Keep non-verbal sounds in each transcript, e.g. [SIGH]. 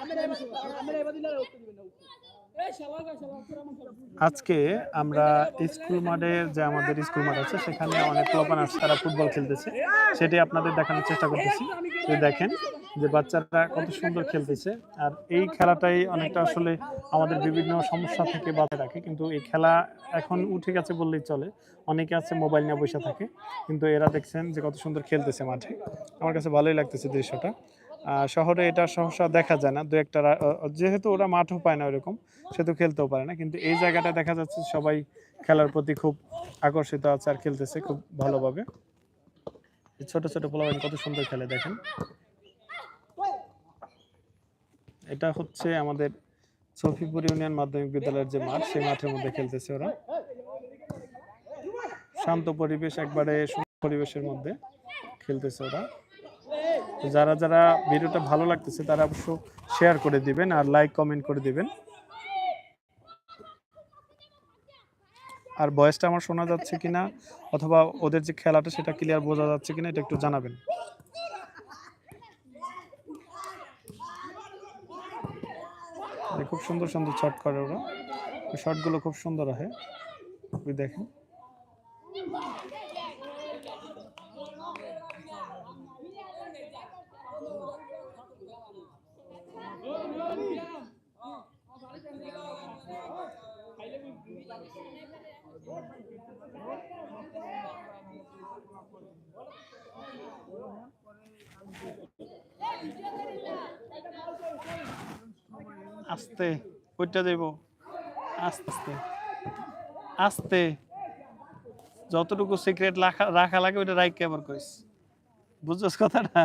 আমরা আমরা এবার দিলাম আজকে আমরা স্কুল মাঠের যে আমাদের স্কুল মাঠ আছে, সেখানে অনেক পোলাপান আসছে তারা ফুটবল খেলতেছে। সেটি আপনাদের দেখানোর চেষ্টা করতেছি। যে দেখেন যে বাচ্চারা কত সুন্দর খেলতেছে। আর এই খেলাটাই অনেকটা আসলে আমাদের বিভিন্ন সমস্যা থেকে বাঁচিয়ে রাখে। কিন্তু এই খেলা এখন উঠে গেছে বললেই চলে। অনেকে আছে মোবাইল নিয়ে বসে থাকে। কিন্তু এরা দেখছেন যে কত সুন্দর খেলতেছে মাঠে। আমার কাছে ভালোই লাগতেছে দৃশ্যটা। শহরে এটা সহসা দেখা যায় না দু একটা যেহেতু ওরা মাঠও পায় না ওরকম সেহেতু খেলতেও পারে না, কিন্তু এই জায়গাটা দেখা যাচ্ছে সবাই খেলার প্রতি খুব আকর্ষিত আছে আর খেলতেছে খুব ভালোভাবে। ছোট ছোট পোলাপান কত সুন্দর খেলে, দেখেন। এটা হচ্ছে আমাদের সফিপুর ইউনিয়ন মাধ্যমিক বিদ্যালয়ের যে মাঠ, সেই মাঠের মধ্যে খেলতেছে ওরা। শান্ত পরিবেশ, একবারে পরিবেশের মধ্যে খেলতেছে ওরা। তো যারা যারা ভিডিওটা ভালো লাগতেছে, তারা অবশ্য শেয়ার করে দিবেন আর লাইক কমেন্ট করে দিবেন। আর ভয়েসটা আমার শোনা যাচ্ছে কিনা অথবা ওদের যে খেলাটা সেটা ক্লিয়ার বোঝা যাচ্ছে কিনা, এটা একটু জানাবেন। খুব সুন্দর সুন্দর শট করে ওরা। শটগুলো খুব সুন্দর ওই দেখেন। আস্তে ওইটা দেব? আস্তে আস্তে। আস্তে। যতটুকু সিক্রেট রাখা লাগে, ওইটা রাইক আবার কইস। বুঝছস কথাটা?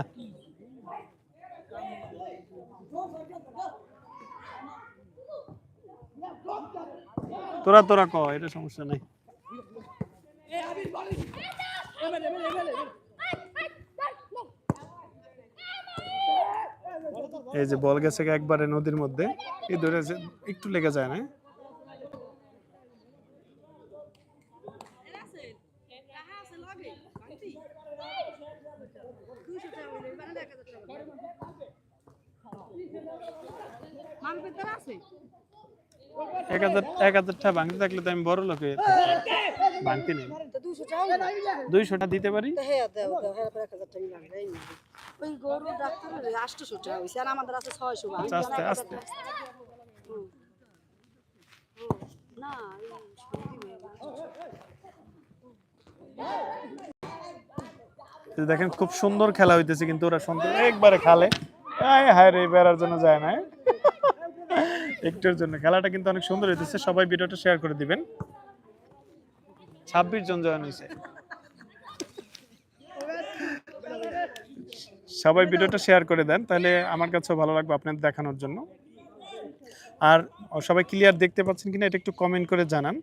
তোরা তোরা ক, এটা সমস্যা নাই। এই যে বল গেছে একবারে নদীর মধ্যে। এই ধরে একটু লেগে যায় না? এক হাজার এক ভাঙতে থাকলে তো আমি বড় লোক হয়ে যেতাম। ভাঙতে নেই দুইশোটা দিতে পারি। ওই গরু ডাক্তার টাকা হয়েছে আর আমাদের আছে ছয়শো আচ্ছা, না হয়ে দেখেন খুব সুন্দর খেলা হইতেছে কিন্তু ওরা সুন্দর। একবারে খালে। হায় রে বেড়ার জন্য যায় না একটুর জন্য। খেলাটা কিন্তু অনেক সুন্দর হইতেছে। সবাই ভিডিওটা শেয়ার করে দিবেন। ছাব্বিশ জন জয়েন হয়েছে সবাই ভিডিওটা শেয়ার করে দেন তাহলে আমার কাছেও ভালো লাগবে আপনাদের দেখানোর জন্য। আর সবাই ক্লিয়ার দেখতে পাচ্ছেন কিনা এটা একটু কমেন্ট করে জানান।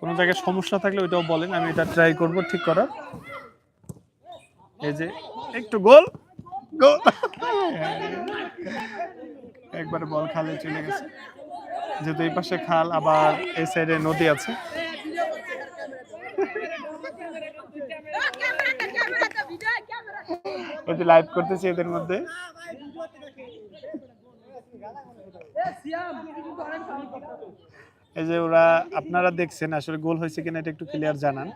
কোনো জায়গায় সমস্যা থাকলে ওইটাও বলেন আমি এটা ট্রাই করব ঠিক করার। এই যে একটু গোল গোল। একবারে বল খালে চলে গেছে। যেহেতু এই পাশে খাল আবার এই সাইডে নদী আছে। ওই যে লাইভ করতেছি এদের মধ্যে। এই যে ওরা, আপনারা দেখছেন আসলে গোল হয়েছে কিনা এটা একটু ক্লিয়ার জানান।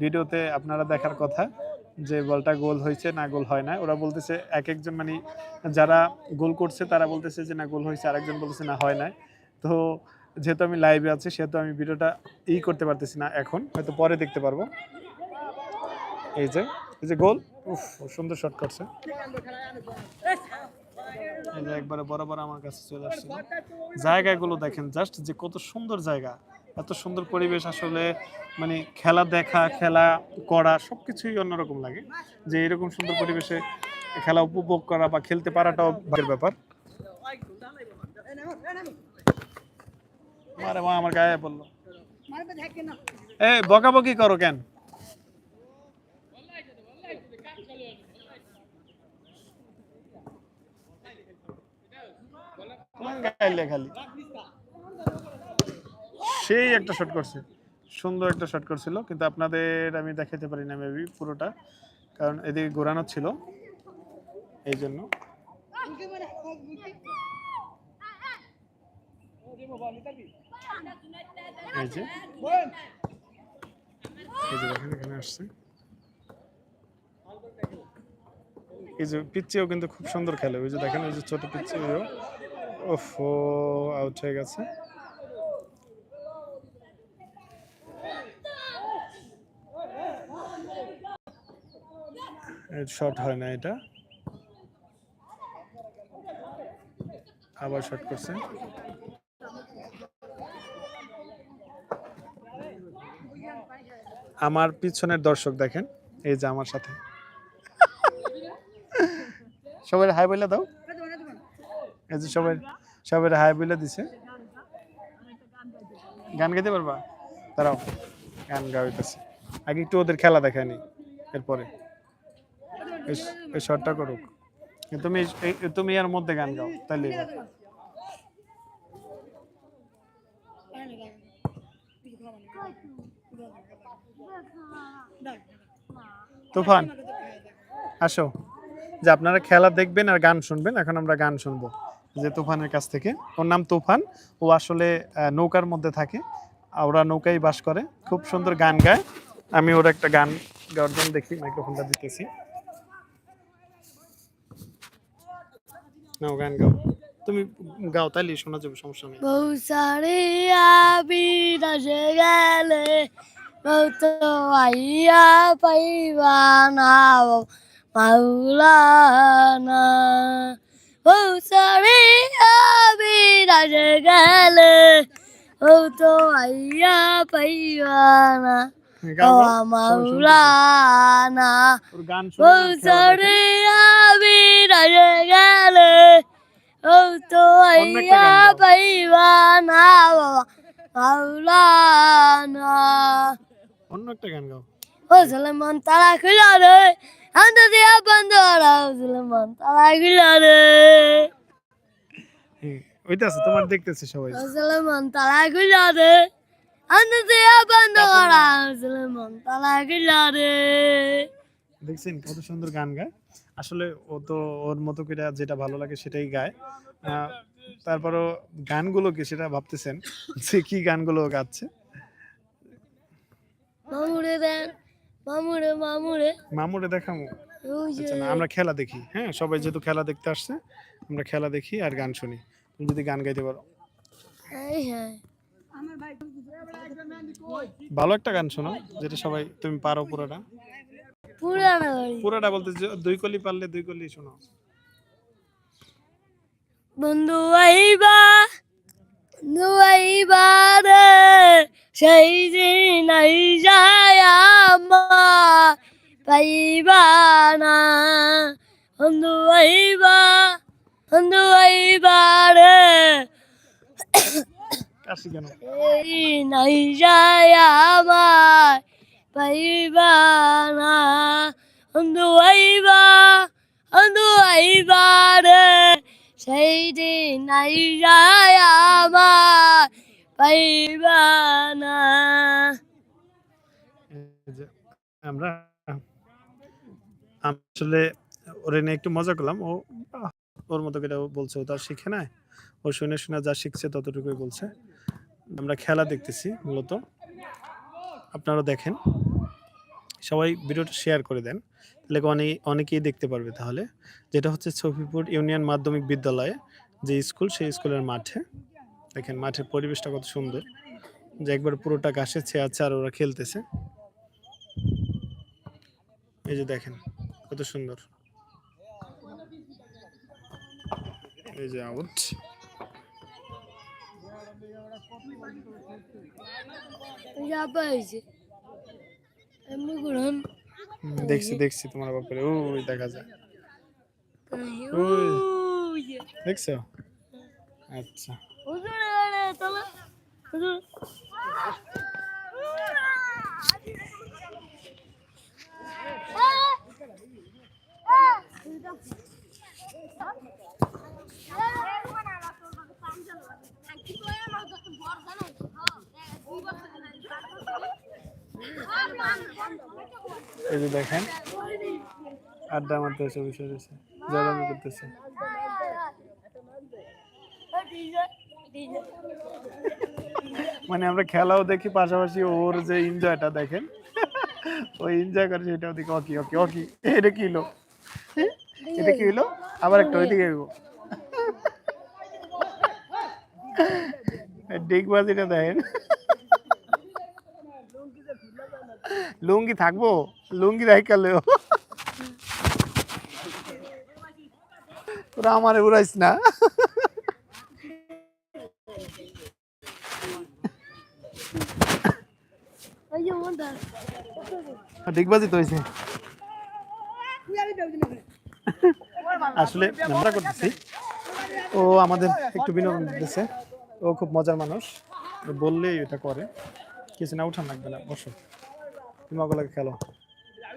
ভিডিওতে আপনারা দেখার কথা যে বলটা গোল হয়েছে না গোল হয় না ওরা বলতেছে এক একজন মানে যারা গোল করছে তারা বলতেছে যে না গোল হয়েছে, আরেকজন বলতেছে না হয় না তো যেহেতু আমি লাইভে আছি, সেহেতু আমি ভিডিওটা ই করতে পারতেছি না এখন, হয়তো পরে দেখতে পারব। এই যে এই যে গোল। উফ সুন্দর শট করছে। এই যে একবারে বরাবর আমার কাছে চলে আসছিল জায়গাগুলো দেখেন জাস্ট যে কত সুন্দর জায়গা এত সুন্দর পরিবেশ আসলে মানে খেলা দেখা খেলা করা সব সবকিছুই অন্যরকম লাগে। যে এরকম সুন্দর পরিবেশে খেলা উপভোগ করা বা খেলতে পারাটাও ভাগ্যের ব্যাপার। আমার গায়ে পড়ল। এ বকাবকি করো কেন? সেই একটা শট করছে। সুন্দর একটা শট করছিল, কিন্তু আপনাদের আমি দেখাতে পারি না মেবি পুরোটা, কারণ এদিকে ঘোরানো ছিল। এই জন্য। এই যে। দেখেন আসছে। এই যে পিচ্চিও কিন্তু খুব সুন্দর খেলে। ওই যে দেখেন, ওই যে ছোট পিচ্চি ওফো আউট হয়ে গেছে। শর্ট হয় না এটা। আবার শর্ট করছে। আমার পিছনের দর্শক দেখেন, এই যে আমার সাথে। সবাই হাই বলে দাও। এই যে সবাই সবাই হাই বলে দিছে। গান গাইতে পারবা? দাঁড়াও, গান গাইতেছে। আগে একটু ওদের খেলা দেখায়নি, এরপরে। এই- শর্টটা করুক। তুমি তুমি এর মধ্যে গান গাও, তাইলে। তুফান, আসো। যে আপনারা খেলা দেখবেন আর গান শুনবেন, এখন আমরা গান শুনব। যে তুফানের কাছ থেকে। ওর নাম তুফান। ও আসলে নৌকার মধ্যে থাকে। ওরা নৌকায় বাস করে। খুব সুন্দর গান গায়। আমি ওর একটা গান গাওয়ার জন্য দেখি, মাইক্রোফোনটা দিতেছি। নাও, গান গাও। তুমি গাও তাইলে, শোনা যাবে, সমস্যা নেই। বউ সারে আবি দাসে গেলে বউ তো আইয়া পাইবা না, মাওলানা। বউ সারে আবি দাসে গেলে। বউ তো আইয়া পাইবা না। গাও, ও। মাওলানা দেখে। সারে আবি দাসে গেলে। ও তো আইয়া গান গাও। পাইবা না বাবা। মাওলানা অন্য একটা গান গাও। ও সুলেমান তারা খুলা রে। আন্ত দিয়া বন্ধ ওরা ও সুলেমান তারা খুলা রে হ্যাঁ, আছে তোমার দেখতেছে সবাই সুলেমান তারা খুলা রে আন্ত দিয়া বন্ধ ওরা ও সুলেমান তারা খুলা রে দেখছেন কত সুন্দর গান গায়। আসলে ও তো ওর মতো করে যেটা ভালো লাগে সেটাই গায়। তারপরও গানগুলো কি সেটা ভাবতেছেন যে কি গানগুলো গাচ্ছে। মামুরে দেন মামুরে মামুরে। মামুরে দেখামো। আচ্ছা না আমরা খেলা দেখি। হ্যাঁ সবাই যেহেতু খেলা দেখতে আসছে আমরা খেলা দেখি আর গান শুনি। তুমি যদি গান গাইতে পারো। ভালো একটা গান শোনো যেটা সবাই তুমি পারো পুরোটা। পুরোটা বলতে দুই কলি পারলে দুই কলি শোনো বন্ধু আইবা। বন্ধু আইবা রে সেই দিন আই যায় আমার পাইবা না। বন্ধু আইবা বন্ধু আইবা রে কাশি এই নাই যায় আমার পাইবা না। বন্ধু সেই দিন আমার আমরা আসলে ওরে নিয়ে একটু মজা করলাম। ও, ওর মতো বলছে, ও শিখে ও শুনে শুনে যা শিখছে ততটুকুই বলছে। আমরা খেলা দেখতেছি মূলত। আপনারা দেখেন। সবাই ভিডিওটা শেয়ার করে দেন। তাহলে অনেক অনেকেই দেখতে পারবে তাহলে। যেটা হচ্ছে ছফিপুর ইউনিয়ন মাধ্যমিক বিদ্যালয়ে যে স্কুল, সেই স্কুলের মাঠে। দেখেন মাঠের পরিবেশটা কত সুন্দর। যে একবার পুরোটা ঘাসে ছেয়ে আছে আর ওরা খেলতেছে। এই যে দেখেন কত সুন্দর। এই যে আউট এমনি করুন দেখছি দেখছি তোমার বাপরে ওই দেখা যায়। ওই। দেখছ? আচ্ছা। Thank তলা এই যে দেখেন, আড্ডা মারতে এসে বসে রয়েছে জড়ামি করতেছে। মানে আমরা খেলাও দেখি, পাশাপাশি ওর যে এনজয়টা দেখেন, ওই এনজয় করে সেটাও দেখি অকি অকি অকি এটা কি হলো? এটা কি হলো? আবার একটা ওইদিকে ডিগবাজিটা দেখেন। লুঙ্গি থাকব? লুঙ্গি রাইকালেও ওরা আমারে উড়াইস না। ডিগবাজি তো হয়েছে আসলে আমরা করতেছি। ও আমাদের একটু বিনোদন দিতেছে। ও খুব মজার মানুষ। বললেই এটা করে। কিছু না উঠান লাগবে না বসো। তুমি ওগুলোকে খেলো।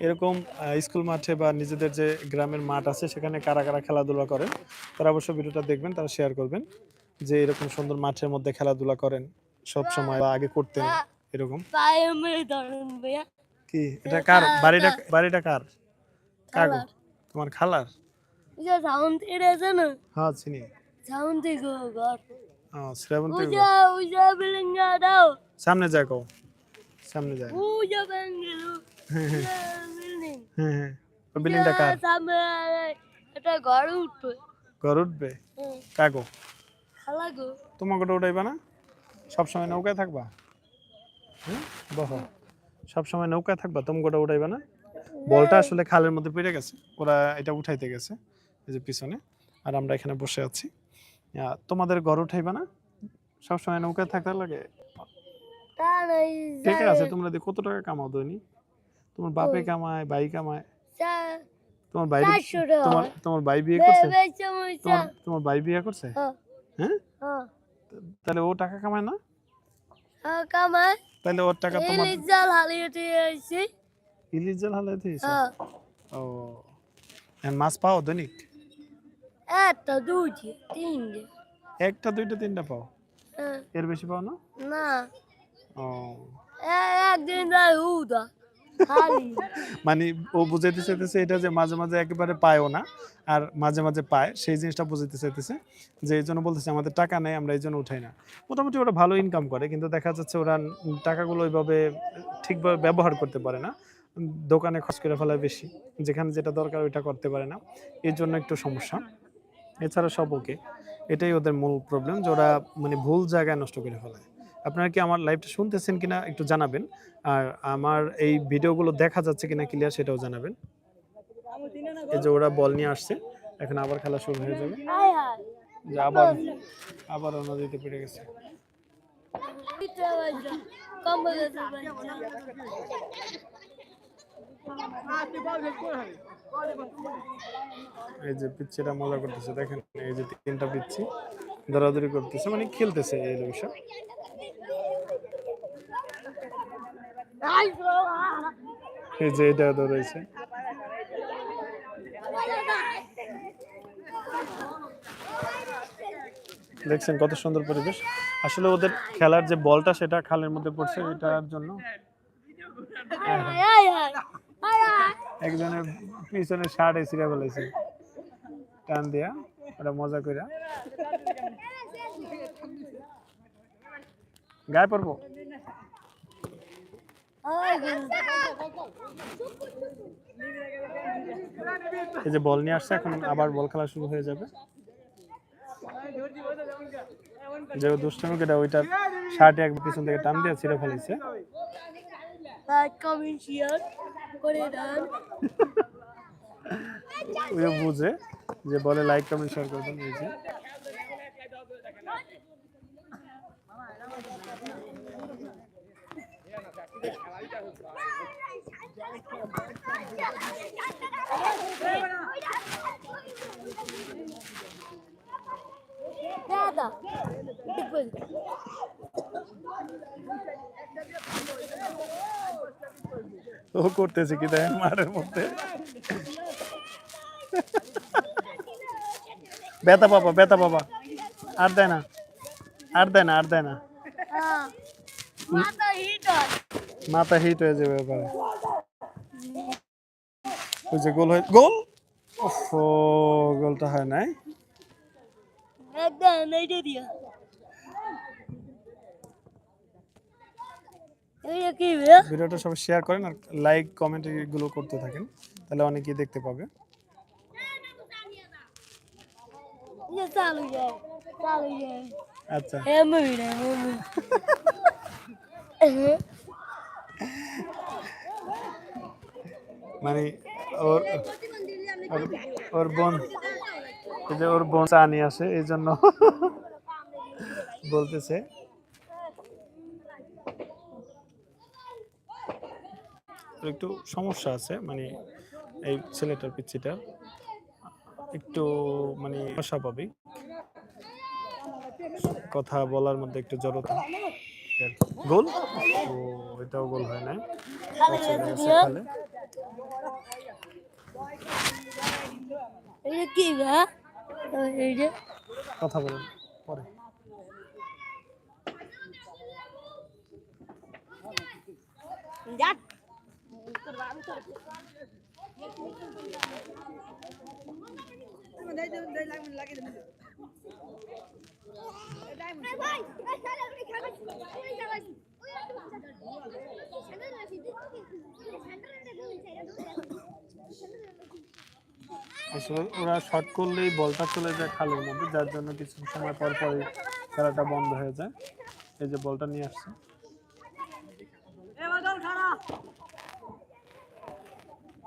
এরকম স্কুল মাঠে বা নিজেদের যে গ্রামের মাঠ আছে সেখানে কারা কারা খেলাধুলা করেন তারা অবশ্য ভিডিওটা দেখবেন তারা শেয়ার করবেন যে এরকম সুন্দর মাঠের মধ্যে খেলাধুলা করেন সব সময় বা আগে করতেন এরকম। কি? এটা কার? বাড়িটা বাড়িটা কার? গো? তোমার খালার? হ্যাঁ চিনি। সাউন্ড থেকে ঘর। ও শ্রাবন্তী ওই যে ওই যে বিল্ডিং দাও। সামনে যা কও সামনে যায় ওই যে বেঙ্গলু বিল্ডিং হ্যাঁ বিল্ডিংটা কার? সামনে ঘর উঠবে। ঘর উঠবে? কাকো খালা গো। তোমাকে ওটা উঠাইবা না? সবসময় নৌকায় থাকবা? হ্যাঁ বহ। সবসময় নৌকায় থাকবা? তোমাকে ওটা উঠাইবা না? বলটা আসলে খালের মধ্যে পড়ে গেছে। ওরা এটা উঠাইতে গেছে এই যে পিছনে। আর আমরা এখানে বসে আছি। তোমাদের ঘর উঠাইবা না? সবসময় নৌকায় থাকতে লাগে? ঠিক আছে তোমরা কত টাকা কামাও দৈনিক? তোমার বাপে কামায় ভাই কামায়। তোমার ভাই তোমার তোমার ভাই বিয়ে করছে? তোমার তোমার ভাই বিয়ে করছে? হ্যাঁ। তাহলে ও টাকা কামায় না? কামাই তাহলে ওর টাকা তোমার ইলিশ জাল হালিয়ে দিয়ে আইছি। ইলিশ জাল হালে দিয়েছে ও। মাছ পাও দৈনিক? একটা দুটি তিনটে। একটা দুইটা তিনটা পাও? হ্যাঁ, এর বেশি পাও না? না। ও। একদিন যায় উদা মানে ও বুঝাইতে চাইতেছে এটা যে মাঝে মাঝে একেবারে পায়ও না, আর মাঝে মাঝে পায়, সেই জিনিসটা বুঝাইতে চাইতেছে যে এই জন্য বলতেছে, আমাদের টাকা নেই, আমরা এই জন্য উঠাই না। মোটামুটি ওরা ভালো ইনকাম করে, কিন্তু দেখা যাচ্ছে ওরা টাকাগুলো ওইভাবে ঠিকভাবে ব্যবহার করতে পারে না, দোকানে খরচ করে ফেলায় বেশি, যেখানে যেটা দরকার ওইটা করতে পারে না, এর জন্য একটু সমস্যা। এছাড়া সব ওকে এটাই ওদের মূল প্রবলেম যে ওরা মানে ভুল জায়গায় নষ্ট করে ফেলায়। আপনারা কি আমার লাইভটা শুনতেছেন কিনা একটু জানাবেন। আর আমার এই ভিডিওগুলো দেখা যাচ্ছে কিনা ক্লিয়ার সেটাও জানাবেন। এই যে ওরা বল নিয়ে আসছে, এখন আবার খেলা শুরু হয়ে যাবে। যে আবার আবার নদীতে পেরে গেছে। এই যে পিচ্ছিটা মজা করতেছে, দেখেন এই যে তিনটা পিচ্ছি দৌড়াদৌড়ি করতেছে মানে খেলতেছে এই আই এই যে এটা দেখছেন কত সুন্দর পরিবেশ। আসলে ওদের খেলার যে বলটা সেটা খালের মধ্যে পড়ছে এটার জন্য। একজনের পিছনে শার্ট এসিরা বলেছে টান দিয়া, ওরা মজা কইরা। গায়ে পড়ব এই যে বল নিয়ে আসছে এখন আবার বল খেলা শুরু হয়ে যাবে। যে দুষ্টমি কেটা ওইটার শার্টে এক পিছন থেকে টান দিয়ে ছিঁড়ে ফেলেছে। বুঝে যে বলে লাইক কমেন্ট শেয়ার করবেন এই যে। দাদা দেখবেন ও করতেছে কি দেখেন মারের মধ্যে বেতা বাবা বেতা বাবা আর দেয় না আর দেয় না আর দেয় না হ্যাঁ মাথা হিট হয়ে যাবে এবারে। ওই যে গোল হয়ে গোল? ওফো গোলটা হয় নাই। দিয়া। ভিডিওটা সবাই শেয়ার করেন আর লাইক কমেন্ট এগুলো করতে থাকেন তাহলে অনেকেই দেখতে পাবে। আচ্ছা। [LAUGHS] মানে ওর ওর- বোন। এই যে ওর বোন চা নিয়ে আসে এই জন্য বলতেছে। একটু সমস্যা আছে মানে এই ছেলেটার পিচ্ছিটার একটু মানে অস্বাভাবিক কথা বলার মধ্যে একটু জড়তা। গোল? তো এটাও গোল হয় না আচ্ছা, কথা বলুন পরে। লাগে ওরা শর্ট করলেই বলটা চলে যায় খালের মধ্যে, যার জন্য কিছু সময় পর পরে খেলাটা বন্ধ হয়ে যায়। এই যে বলটা নিয়ে আসছে।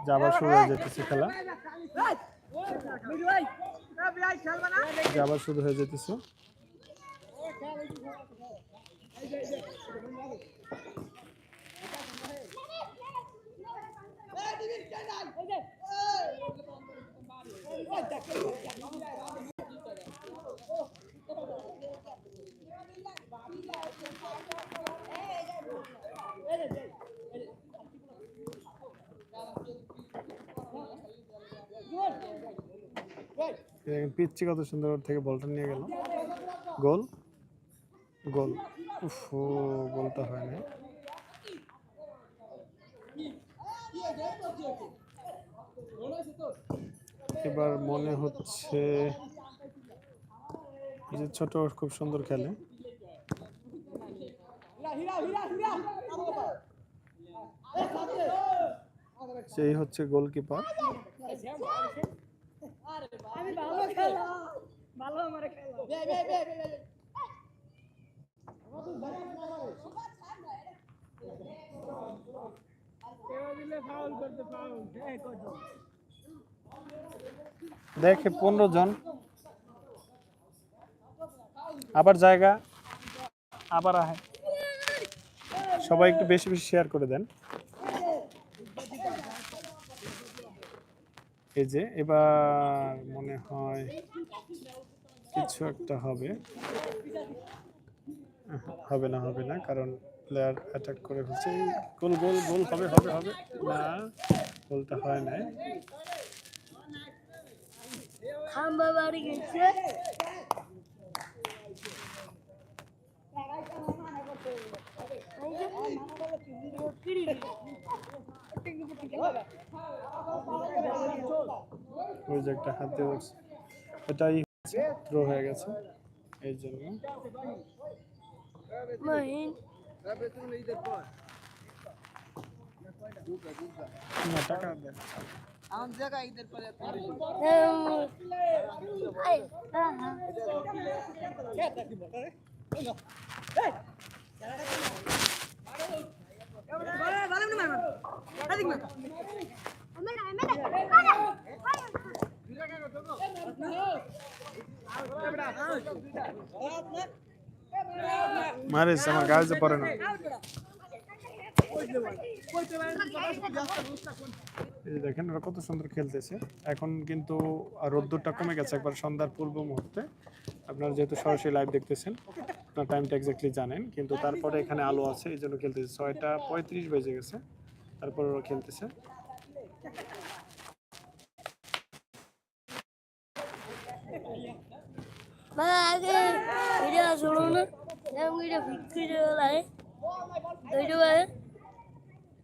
যে আবার শুরু হয়ে যেতেছে খেলা। যে আবার শুরু হয়ে যেতেছে দেখেন পিচ্ছি কত সুন্দর থেকে বলটা নিয়ে গেল। গোল? গোল। উফ গোলটা হয় না এবার মনে হচ্ছে যে ছোট খুব সুন্দর খেলে। সেই হচ্ছে গোলকিপার। দেখে পনেরো জন। আবার জায়গা, আবার আহে। সবাই একটু বেশি বেশি শেয়ার করে দেন। এই যে, এবার মনে হয় কিছু একটা হবে। হবে না হবে না, কারণ প্লেয়ার অ্যাটাক করে ফেলছে। গোল গোল গোল হবে হবে হবে। না বলতে হয় নাই। খাম্বা বাড়ি গেছে ওই যে একটা হাত দিয়ে বলছে এটাই থ্রো হয়ে গেছে। এই জন্য। মহিন। না টাকা দেন మరి సమా గాజు పరణ দেখেন ওরা কত সুন্দর খেলতেছে। এখন কিন্তু রোদ্দুরটা কমে গেছে একবার সন্ধ্যার পূর্ব মুহূর্তে। আপনারা যেহেতু সরাসরি লাইভ দেখতেছেন, আপনার টাইমটা এক্স্যাক্টলি জানেন, কিন্তু তারপরে এখানে আলো আছে, এই জন্য খেলতেছে। ছয়টা পঁয়ত্রিশ বেজে গেছে, তারপর ওরা খেলতেছে। ভিডিও ভিডিও বিক্রি লাগে ভিডিও আছে ভিডিও ভিডিও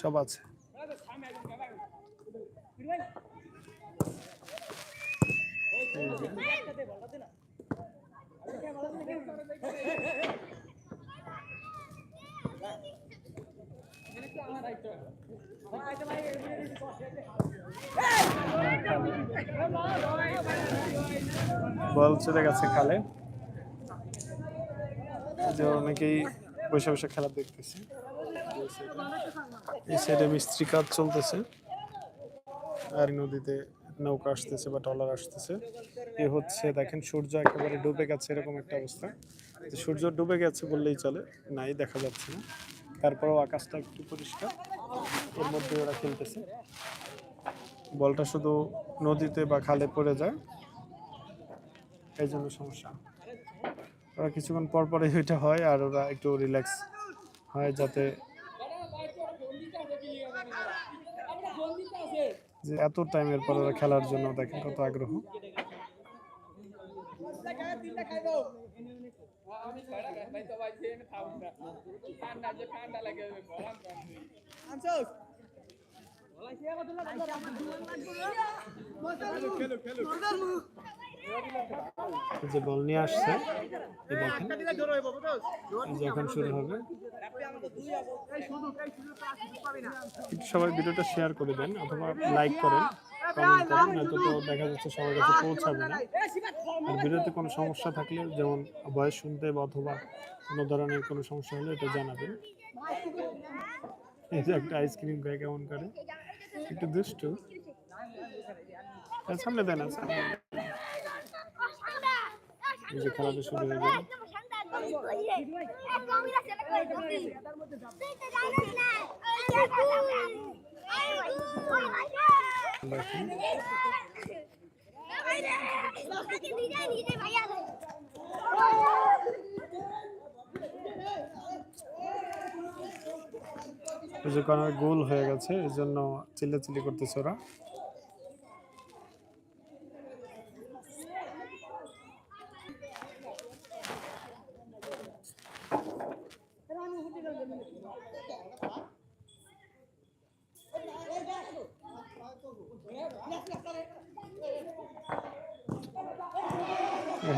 সব আছে। বল চলে গেছে খালে। যে অনেকেই বসে বসে খেলা দেখতেছে। এই সাইডে মিস্ত্রি কাজ চলতেছে। আর নদীতে নৌকা আসতেছে বা ট্রলার আসতেছে। এ হচ্ছে দেখেন, সূর্য একেবারে ডুবে গেছে এরকম একটা অবস্থা। সূর্য ডুবে গেছে বললেই চলে, নাই দেখা যাচ্ছে না। তারপরেও আকাশটা একটু পরিষ্কার, এর মধ্যে ওরা খেলতেছে। বলটা শুধু নদীতে বা খালে পড়ে যায়, এই জন্য সমস্যা। ওরা কিছুক্ষণ পর পরে ওইটা হয় আর ওরা একটু রিল্যাক্স হয় যাতে যে এত টাইমের পর ওরা খেলার জন্য দেখেন কত আগ্রহ। এই যে বল নিয়ে আসছে। এখন শুরু হবে। সবাই ভিডিওটা শেয়ার করে দেন অথবা লাইক করেন কমেন্ট করেন নয়তো তো দেখা যাচ্ছে সবার কাছে পৌঁছাবে না। আর ভিডিওতে কোনো সমস্যা থাকলে যেমন ভয়েস শুনতে বা অথবা কোনো ধরনের কোনো সমস্যা হলে এটা জানাবেন। এই যে একটা আইসক্রিম খায় কেমন করে। একটু দুষ্টু। আর সামনে দেন না সামনে দেন। এই যে খেলাটা শুরু হয়ে গেল। গোল হয়ে গেছে এই জন্য চিল্লাচিল্লি করতেছে ওরা।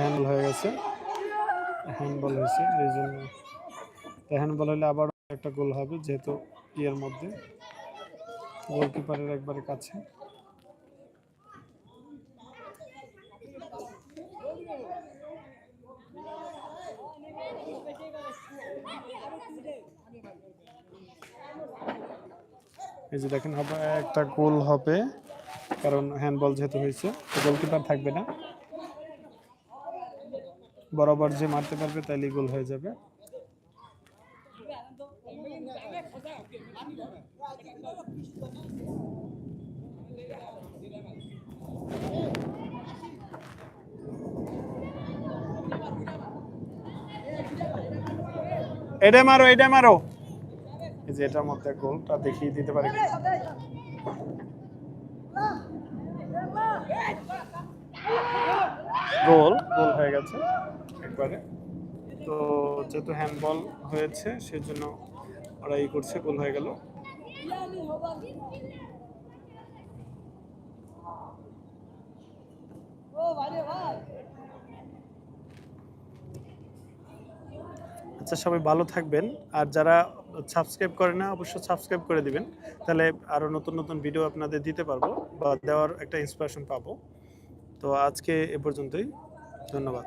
হ্যান্ডবল হয়ে গেছে। হ্যান্ডবল হয়েছে, এই জন্য। হ্যান্ডবল হলে আবার একটা গোল হবে, যেহেতু ইয়ের মধ্যে। গোলকিপারের একবারে কাছে। এই যে দেখেন, হবে একটা গোল হবে, কারণ হ্যান্ডবল যেহেতু হয়েছে গোলকিপার থাকবে না। বরাবর যে মারতে পারবে তাইলে গোল হয়ে যাবে। এটা মারো এটা মারো। এই যে এটার মধ্যে গোলটা দেখিয়ে দিতে পারে। গোল গোল হয়ে গেছে। একবারে। তো যেহেতু হ্যান্ডবল হয়েছে, সেজন্য ওরা ই করছে, গোল হয়ে গেল। আচ্ছা সবাই ভালো থাকবেন। আর যারা সাবস্ক্রাইব করে না, অবশ্যই সাবস্ক্রাইব করে দিবেন। তাহলে আরও নতুন নতুন ভিডিও আপনাদের দিতে পারব বা দেওয়ার একটা ইন্সপিরেশন পাবো। তো আজকে এ পর্যন্তই। ধন্যবাদ।